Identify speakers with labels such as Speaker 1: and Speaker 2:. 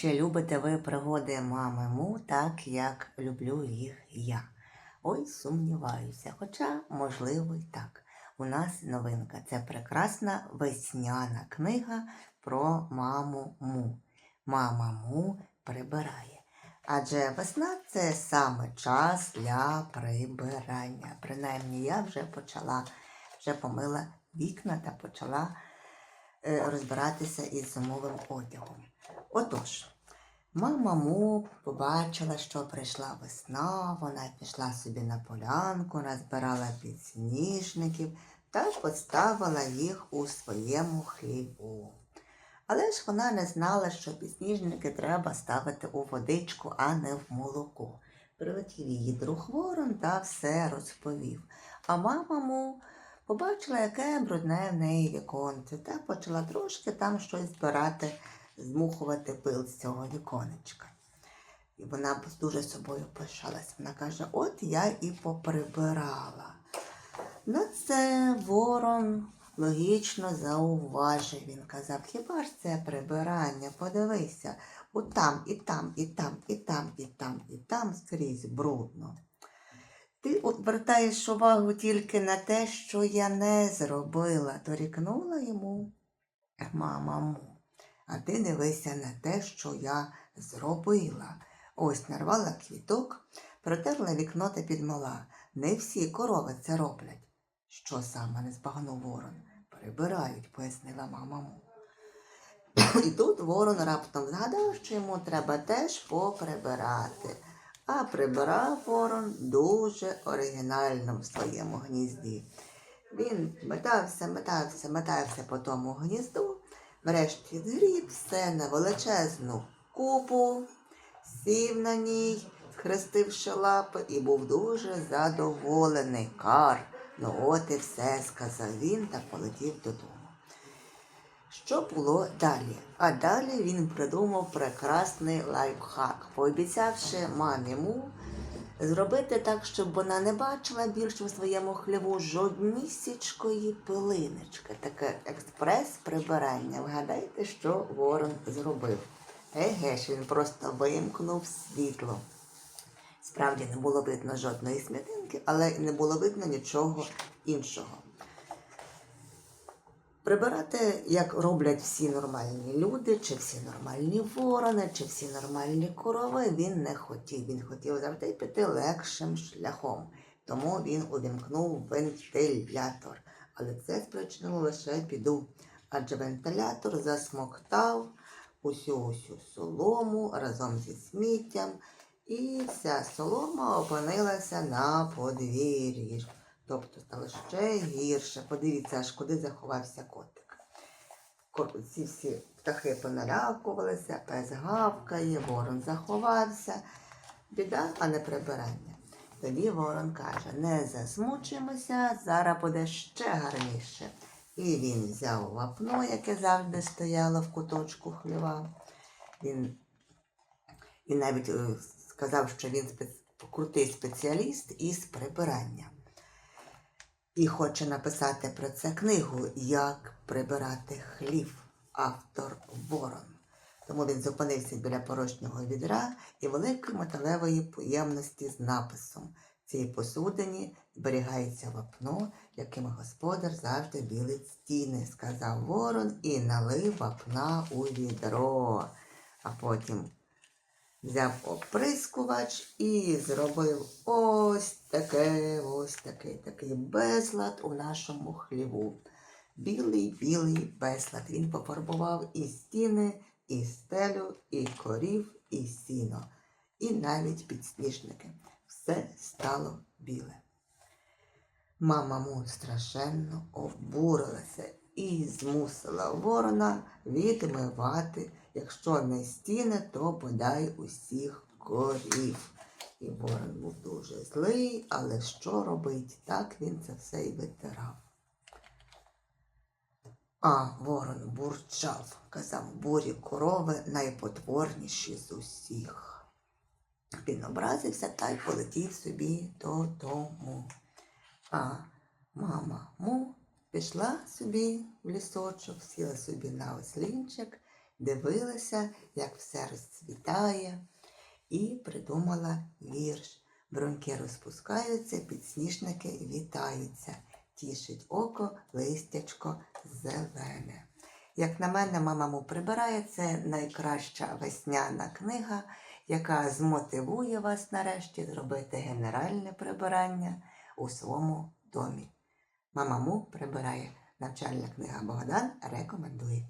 Speaker 1: Чи любите ви пригоди мами Му так, як люблю їх я? Ой, сумніваюся, хоча, можливо, й так. У нас новинка. Це прекрасна весняна книга про маму Му. Мама Му прибирає. Адже весна це саме час для прибирання. Принаймні, я вже почала, вже помила вікна та почала розбиратися із зимовим одягом. Отож, мама Му побачила, що прийшла весна, вона пішла собі на полянку, назбирала підсніжників та поставила їх у своєму хліву. Але ж вона не знала, що підсніжники треба ставити у водичку, а не в молоко. Прилетів її друг ворон та все розповів. А мама му побачила, яке брудне в неї віконце, та почала трошки там щось збирати, змухувати пил з цього віконечка. І вона дуже собою пишалась. Вона каже: от я і поприбирала. На це ворон логічно зауважив. Він казав, хіба ж це прибирання? Подивися, от там, і там, і там, і там, і там, і там скрізь брудно. Ти от звертаєш увагу тільки на те, що я не зробила, дорікнула йому мама. А ти дивися на те, що я зробила. Ось нарвала квіток, протерла вікно та підмила. Не всі корови це роблять. Що саме не збагнув ворон? Прибирають, пояснила мама. І тут ворон раптом згадав, що йому треба теж поприбирати. А прибирав ворон дуже оригінально в своєму гнізді. Він метався, метався, метався по тому гнізду, врешті згріб все на величезну купу, сів на ній, схрестивши лапи, і був дуже задоволений. Кар. Ну от і все, сказав він та полетів додому. Що було далі? А далі він придумав прекрасний лайфхак, пообіцявши мамі му зробити так, щоб вона не бачила більше в своєму хліву жоднісічкої пилиночки. Таке експрес-прибирання. Вгадайте, що ворон зробив. Еге ж, він просто вимкнув світло. Справді не було видно жодної смітинки, але не було видно нічого іншого. Прибирати, як роблять всі нормальні люди, чи всі нормальні ворони, чи всі нормальні корови, він не хотів. Він хотів завжди піти легшим шляхом. Тому він увімкнув вентилятор. Але це спричинило лише біду. Адже вентилятор засмоктав усю усю солому разом зі сміттям, і вся солома опинилася на подвір'ї. Тобто стало ще гірше. Подивіться, аж куди заховався котик. Ко- Ці всі птахи поналякувалися, пес гавкає, ворон заховався. Біда, а не прибирання. Тоді ворон каже: не засмучуємося, зараз буде ще гарніше. І він взяв вапно, яке завжди стояло в куточку хліва. Він і навіть е, сказав, що він спец- крутий спеціаліст із прибирання. І хоче написати про це книгу Як прибирати хлів, автор Ворон. Тому він зупинився біля порожнього відра і великої металевої поємності з написом. В цій посудині зберігається вапно, яким господар завжди білить стіни, сказав ворон і налив вапна у відро. А потім взяв оприскувач і зробив ось таке, ось такий, такий безлад у нашому хліву. Білий, білий безлад. Він пофарбував і стіни, і стелю, і корів, і сіно, і навіть підсніжники. Все стало біле. Мама му страшенно обурилася і змусила ворона відмивати, якщо не стіни, то бодай усіх корів. І ворон був дуже злий, але що робить? Так він це все і витирав. А ворон бурчав, казав, бурі корови найпотворніші з усіх. Він образився та й полетів собі додому. А мама му пішла собі в лісочок, сіла собі на ослінчик дивилася, як все розцвітає, і придумала вірш. Бруньки розпускаються, підсніжники вітаються. Тішить око, листячко зелене. Як на мене, мамаму прибирає це найкраща весняна книга, яка змотивує вас нарешті зробити генеральне прибирання у своєму домі. Мамаму прибирає. Навчальна книга Богдан рекомендує.